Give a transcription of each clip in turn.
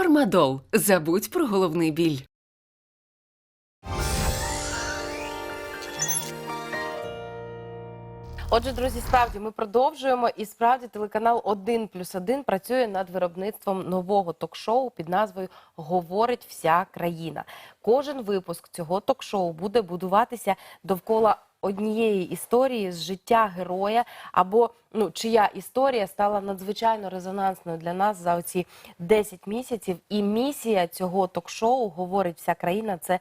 Фармадол. Забудь про головний біль. Отже, друзі, справді ми продовжуємо, і справді телеканал 1 плюс 1 працює над виробництвом нового ток-шоу під назвою Говорить вся країна. Кожен випуск цього ток-шоу буде будуватися довкола однієї історії з життя героя, або ну чия історія стала надзвичайно резонансною для нас за оці 10 місяців. І місія цього ток-шоу говорить вся країна. Це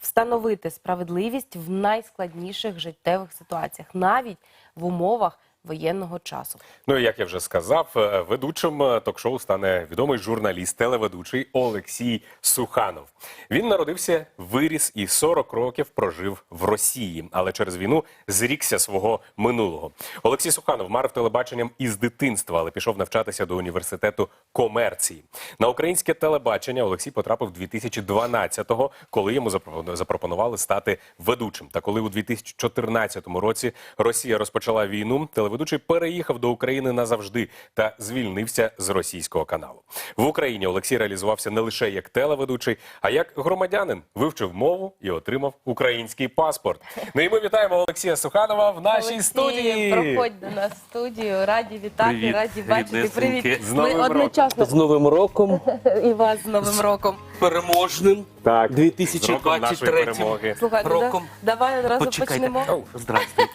встановити справедливість в найскладніших життєвих ситуаціях, навіть в умовах воєнного часу. Ну і як я вже сказав, е, ведучим е, ток-шоу стане відомий журналіст, телеведучий Олексій Суханов. Він народився, виріс і 40 років прожив в Росії, але через війну зрікся свого минулого. Олексій Суханов марив телебаченням із дитинства, але пішов навчатися до університету комерції. На українське телебачення Олексій потрапив 2012-го, коли йому запропону- запропонували стати ведучим. Та коли у 2014 році Росія розпочала війну, телеведучий переїхав до України назавжди та звільнився з російського каналу. В Україні Олексій реалізувався не лише як телеведучий, а як громадянин. Вивчив мову і отримав український паспорт. Ну і ми вітаємо Олексія Суханова в нашій Олексій, студії. проходь до нас в студію. Раді вітати, Привіт, раді бачити. Привіт. З Ми Новим роком. одночасно З Новим роком і вас з Новим роком. переможним Так, з роком нашої 2023. Слухайте, роком. да- давай одразу Почекайте. почнемо. Здрастуйте.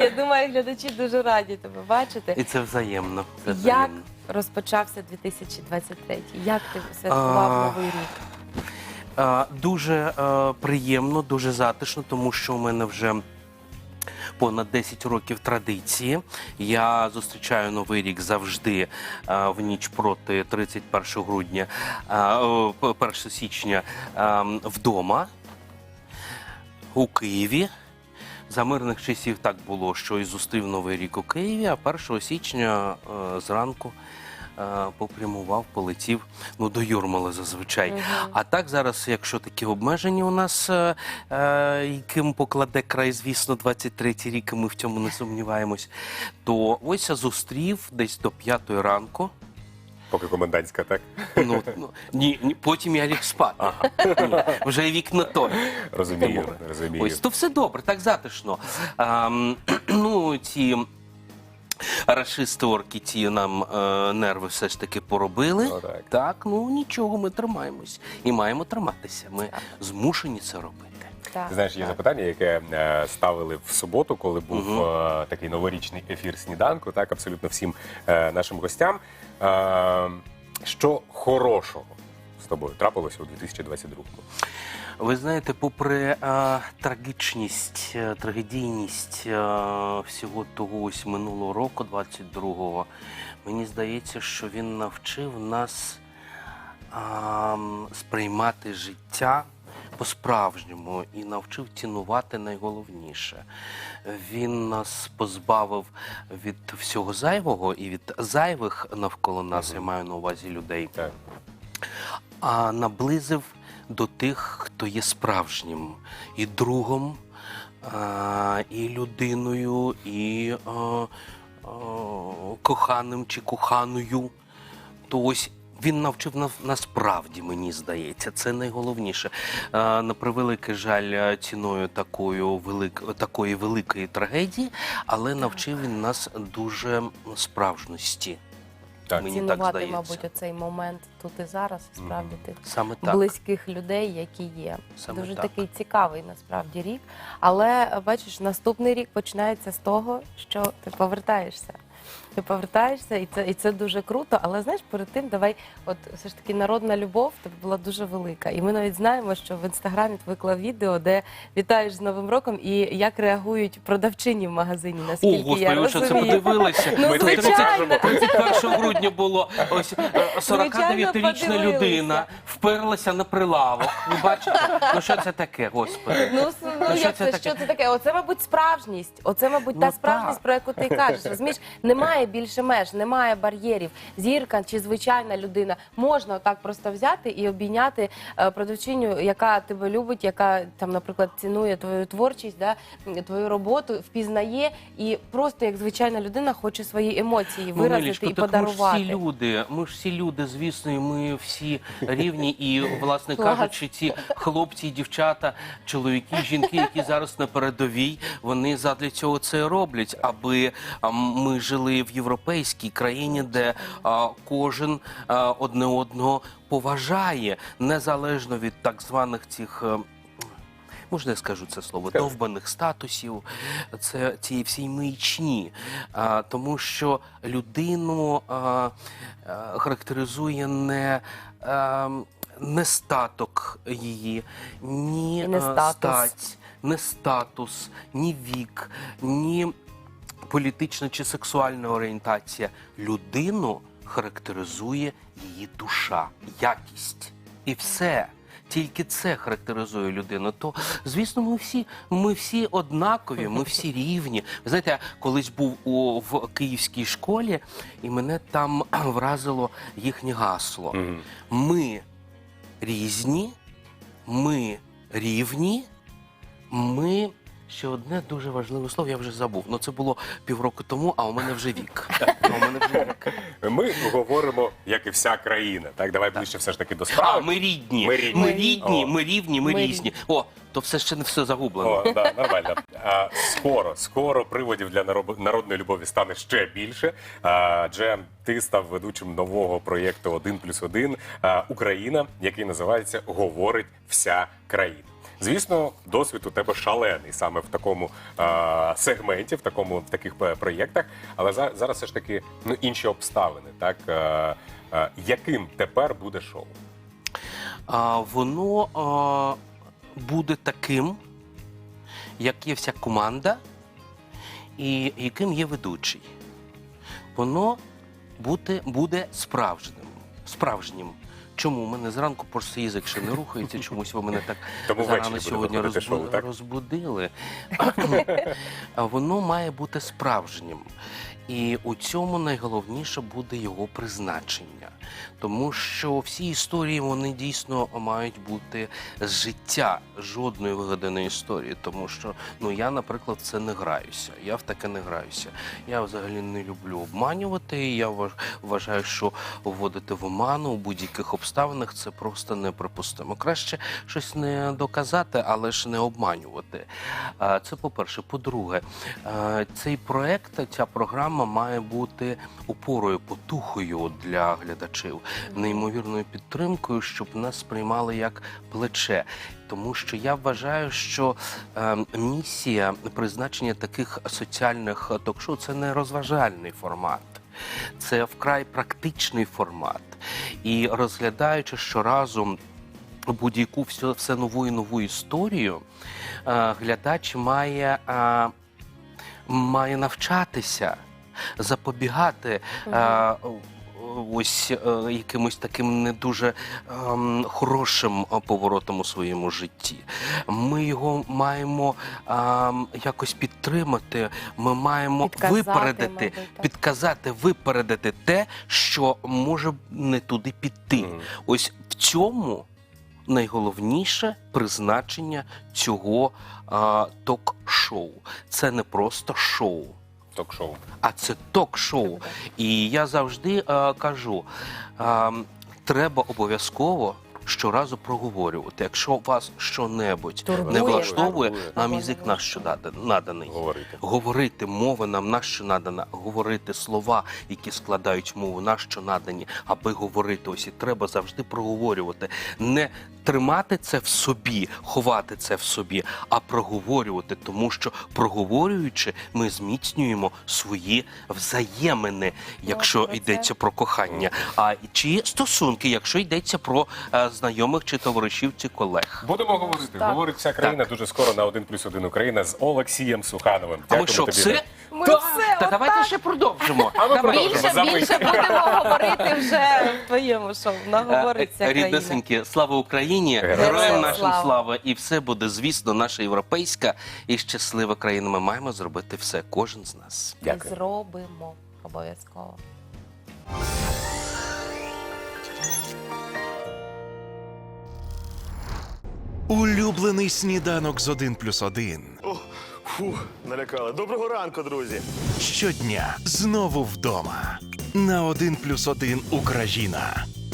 Я думаю, глядачі дуже раді тебе бачити. І це взаємно. Це Як взаємно. розпочався 2023? Як ти святкував А, новий рік? Дуже е, приємно, дуже затишно, тому що у мене вже понад 10 років традиції. Я зустрічаю новий рік завжди е, в ніч проти 31 грудня, е, о, 1 січня е, вдома у Києві. За мирних часів так було, що і зустрів Новий рік у Києві, а 1 січня е, зранку е, попрямував, полетів ну, до Юрмали зазвичай. А так зараз, якщо такі обмеження у нас, е, е, яким покладе край, звісно, 23-й рік, і ми в цьому не сумніваємось, то ось я зустрів десь до 5 ранку. Поки комендантська, так? Ну, ну, ні, ні, потім я ліг спати. Ні, вже вік не той. Розумію, Добре. розумію. Ось то все добре, так затишно. Ам, ну, ці рашисти орки ті нам е, нерви все ж таки поробили. Ну, так. так, ну нічого, ми тримаємось і маємо триматися. Ми змушені це робити. Так, Ти знаєш, є так. запитання, яке е, ставили в суботу, коли був Мгм. е, такий новорічний ефір сніданку, так абсолютно всім е, нашим гостям. Е, що хорошого з тобою трапилося у 2022-му? Ви знаєте, попри е, трагічність, е, трагедійність е, всього того ось минулого року, 22-го, мені здається, що він навчив нас а, сприймати життя по-справжньому і навчив цінувати найголовніше. Він нас позбавив від всього зайвого і від зайвих навколо нас, я маю на увазі людей Так. а наблизив до тих, хто є справжнім і другом, а, і людиною, і а, а, коханим чи коханою. То ось він навчив нас насправді, мені здається, це найголовніше. А, на превеликий жаль, ціною такою велик, такої великої трагедії, але навчив він нас дуже справжності. Так. Мені так Цінувати, здається. мабуть, оцей момент тут і зараз, справді тих Саме так. близьких людей, які є. Саме Дуже так. такий цікавий насправді рік. Але е, бачиш, наступний рік починається з того, що ти повертаєшся. Ти повертаєшся, і це і це дуже круто. Але знаєш, перед тим давай, от все ж таки, народна любов тебе була дуже велика. І ми навіть знаємо, що в інстаграмі ти виклав відео, де вітаєш з Новим роком і як реагують продавчині в магазині. О, Наскільки господи, я ви що це розумію. подивилися? Ну, Ми це звичайно. 31 грудня було ось е, 49-річна подивилися. людина вперлася на прилавок. Ви бачите? Ну що це таке, господи? Ну, с- ну, Ну, що як це це, таке? що це таке? Оце, мабуть, справжність. Оце, мабуть, Ну, та так. справжність, про яку ти кажеш. Розумієш, немає більше меж, немає бар'єрів. Зірка чи звичайна людина можна отак просто взяти і обійняти е, продавчиню, яка тебе любить, яка там, наприклад, цінує твою творчість, да, твою роботу, впізнає і просто як звичайна людина хоче свої емоції Ну, виразити Нелічко, і так подарувати. Ми ж всі люди, ми ж всі люди, звісно, і ми всі рівні. І, власне кажучи, ці хлопці, і дівчата, чоловіки, жінки, які зараз на передовій, вони задля цього це роблять, аби ми жили в європейській країні, де а, кожен а, одне одного поважає, незалежно від так званих цих. е, Можна я скажу це слово довбаних статусів, це цієї всій маячні, а, тому що людину а, а, характеризує не, а, не статок її, ні не а, статус. стать, не статус, ні вік, ні політична чи сексуальна орієнтація. Людину характеризує її душа, якість. І все. Тільки це характеризує людину. То звісно, ми всі, ми всі однакові, ми всі рівні. Ви знаєте, я колись був у в київській школі, і мене там вразило їхнє гасло. Мгм. Ми різні, ми рівні, ми. Ще одне дуже важливе слово, я вже забув. Ну це було півроку тому, а у мене вже вік. А у мене вже вік. Ми говоримо, як і вся країна. Так, давай ближче все ж таки до А, справи. ми рідні. Ми рідні. Ми рідні, О. ми рівні, ми Ми різні. О, то все ще не все загублено. О, да, нормально. А, скоро, скоро приводів для нароб- народної любові стане ще більше. А, Адже ти став ведучим нового проєкту «Один плюс один Україна, який називається Говорить вся країна. Звісно, досвід у тебе шалений саме в такому а, сегменті, в такому в таких е, проєктах. Але за- зараз все ж таки ну інші обставини. Так а, а, яким тепер буде шоу? А, воно а, буде таким, як є вся команда, і яким є ведучий. Воно буде, буде справжнім. справжнім. Чому? У мене зранку просто язик ще не рухається, чомусь ви мене так Тому зарано ввечері буде сьогодні розбу- шоу, так? розбудили. Воно має бути справжнім. І у цьому найголовніше буде його призначення. Тому що всі історії вони дійсно мають бути життя жодної вигаданої історії. Тому що ну я, наприклад, це не граюся. Я в таке не граюся. Я взагалі не люблю обманювати. і Я вважаю, що вводити в оману у будь-яких обставинах це просто неприпустимо. Краще щось не доказати, але ж не обманювати. Це по-перше. По-друге, е, цей проект, ця програма має бути опорою, потухою для глядачів, неймовірною підтримкою, щоб нас сприймали як плече. Тому що я вважаю, що е, місія призначення таких соціальних ток-шоу це не розважальний формат. Це вкрай практичний формат. І розглядаючи щоразу будь-яку все, все нову і нову історію, е, глядач має, е, має навчатися, запобігати. е, Ось е, якимось таким не дуже ем, хорошим е, поворотом у своєму житті. Ми його маємо ем, якось підтримати. Ми маємо Підказати, випередити, мабуть, підказати, випередити те, що може не туди піти. Мгм. Ось в цьому найголовніше призначення цього а, ток-шоу. Це не просто шоу, Ток-шоу. а це ток-шоу. І я завжди а, кажу: а, треба обов'язково. Щоразу проговорювати. Якщо вас що-небудь Турбує, не влаштовує, турбує. нам язик не наш що наданий. Говорити. Говорити мова нам на що надана, говорити слова, які складають мову, на що надані, аби говорити. Ось і треба завжди проговорювати, не тримати це в собі, ховати це в собі, а проговорювати, тому що проговорюючи, ми зміцнюємо свої взаємини, якщо про це. йдеться про кохання. А чи стосунки, якщо йдеться про е, знайомих чи товаришів чи колег. Будемо говорити. Так. Говорить вся країна дуже скоро на 1 плюс 1 Україна з Олексієм Сухановим. А ми що, тобі. все? Ми Та- все, Та отак. давайте ще продовжимо. А ми Давай. продовжимо. Більше, більше будемо говорити вже в твоєму шоу. Наговориться Е, країна. Ріднесенькі, слава Україні, Героям героям нашим слава. слава. І все буде, звісно, наша європейська і щаслива країна. Ми маємо зробити все, кожен з нас. Дякую. зробимо. обов'язково. Улюблений сніданок з 1 плюс 1. О, фу, налякали. Доброго ранку, друзі. Щодня знову вдома. На 1 плюс 1 Україна